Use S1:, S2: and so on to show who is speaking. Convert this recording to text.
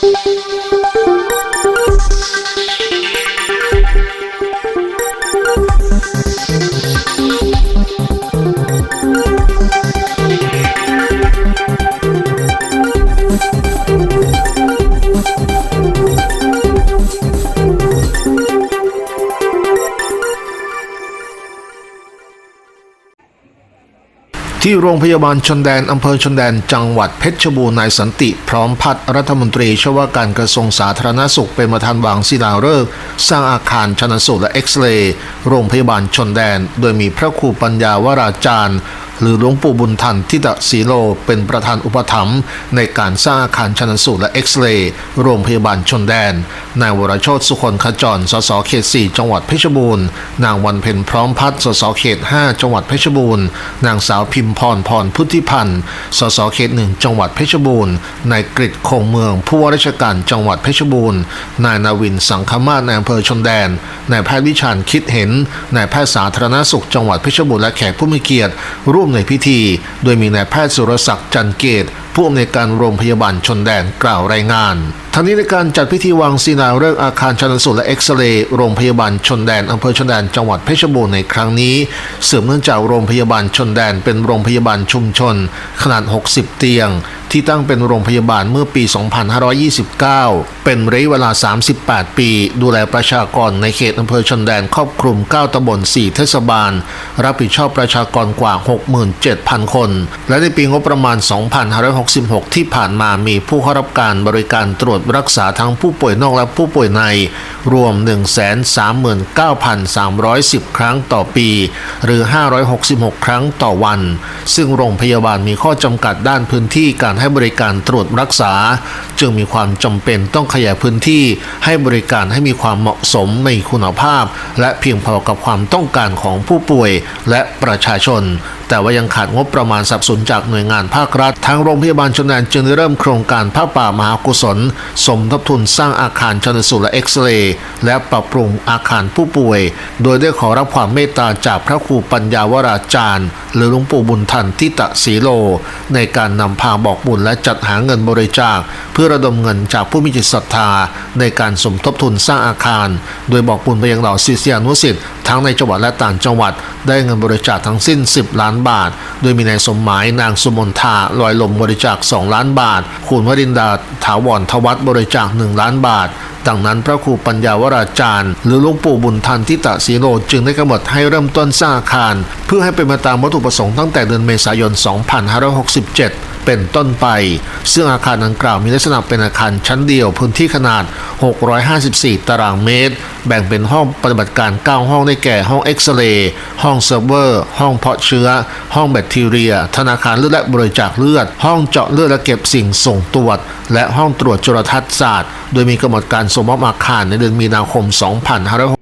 S1: Thank you. ที่โรงพยาบาลชนแดน อำเภอชนแดน จังหวัดเพชรบูรณ์นายสันติ พร้อมพัฒนรัฐมนตรีช่วยว่าการกระทรวงสาธารณสุขเป็นประธานวางศิลาฤกษ์สร้างอาคารชนสูตรและเอ็กซเรย์โรงพยาบาลชนแดน โดยมีพระครูปัญญาวราจารย์ หรือหลวงปู่บุญทันทิตสีโลเป็นประธานอุปถัมภ์ในการสร้างอาคารชนสูตรและเอ็กซเรย์โรงพยาบาลชนแดน นายวรโชตสุคนขจร สสเขต 4 จังหวัดเพชรบูรณ์ นางวันเพ็ญพร้อมพัฒน์สสเขต 5 จังหวัดเพชรบูรณ์ นางสาวพิมพรพรพุทธิพันธ์ สสเขต 1 จังหวัดเพชรบูรณ์ นายกฤษคงเมือง ผู้ว่าราชการจังหวัดเพชรบูรณ์ นายนาวินสังคมาศในอำเภอชนแดน นายแพทย์วิชาญคิดเห็น นายแพทย์สาธารณสุขจังหวัดเพชรบูรณ์และแขกผู้มีเกียรติร่วมในพิธี โดยมีนายแพทย์สุรศักดิ์จันเกต ผู้อำนวยการโรงพยาบาลชนแดนกล่าวรายงาน ทั้งนี้ในการจัดพิธีวางศิลาฤกษ์อาคารชันสูตรและเอ็กซเรย์โรงพยาบาลชนแดนอำเภอชนแดนจังหวัดเพชรบูรณ์ในครั้งนี้เสืบเนื่องจากโรงพยาบาลชนแดนเป็นโรงพยาบาลชุมชน ขนาด 60 เตียง ที่ตั้งเป็นโรงพยาบาลเมื่อปี 2529 เป็นระยะเวลา 38 ปี ดูแลประชากรในเขตอำเภอชนแดนครอบคลุม 9ตำบล 4 เทศบาล รับผิดชอบประชากรกว่า 67,000 คน และในปีงบประมาณ 2566 ที่ผ่านมามีผู้เข้ารับการบริการตรวจรักษาทั้งผู้ป่วยนอกและผู้ป่วยใน รวม 139,310 ครั้งต่อปี หรือ 566 ครั้งต่อวัน ซึ่งโรงพยาบาลมีข้อจำกัดด้านพื้นที่การให้บริการตรวจรักษา จึงมีความจำเป็นต้องขยายพื้นที่ให้บริการให้มีความเหมาะสมในคุณภาพ และเพียงพอกับความต้องการของผู้ป่วยและประชาชน แต่ว่ายังขาดงบประมาณสับสนจากหน่วยงานภาครัฐ ทางโรงพยาบาลชนแดนจึงได้เริ่มโครงการผ้าป่ามหากุศล สมทบทุนสร้างอาคารชันสูตรและเอ็กซเรย์และปรับปรุงอาคารผู้ป่วย โดยได้ขอรับความเมตตาจากพระครูปัญญาวราจารย์ หรือหลวงปู่บุญทันทิตะสีโล ในการนำพาบอกบุญและจัดหาเงินบริจาค เพื่อระดมเงินจากผู้มีจิตศรัทธา ในการสมทบทุนสร้างอาคาร โดยบอกบุญไปยังเหล่าศิษยานุศิษย์ทั้งในจังหวัดและต่างจังหวัด ได้เงินบริจาคทั้งสิ้น 10 ล้านบาท โดยมีนายสมหมายนางสุมนทาลอยลมบริจาค 2 ล้านบาท คุณวรินดาถาวรทวัฒน์บริจาค 1 ล้านบาท ดังนั้นพระครูปัญญาวราจารย์ หรือหลวงปู่บุญทันทิตะสีโลจึงได้กำหนดให้เริ่มต้นสร้างอาคาร เพื่อให้เป็นไปตามวัตถุประสงค์ตั้งแต่เดือนเมษายน 2567 เป็นต้นไป ซึ่งอาคารดังกล่าวมีลักษณะเป็นอาคารชั้นเดียวพื้นที่ขนาด 654 ตารางเมตร แบ่งเป็นห้องปฏิบัติการ 9 ห้องได้แก่ห้องเอ็กซเรย์ห้องเซิร์ฟเวอร์ ห้องเพาะเชื้อ ห้องแบคทีเรีย ธนาคารเลือดและบริจาคเลือด ห้องเจาะเลือดและเก็บสิ่งส่งตรวจ และห้องตรวจจุลทรรศน์ศาสตร์ โดยมีกำหนดการสมมอบอาคารในเดือนมีนาคม 2560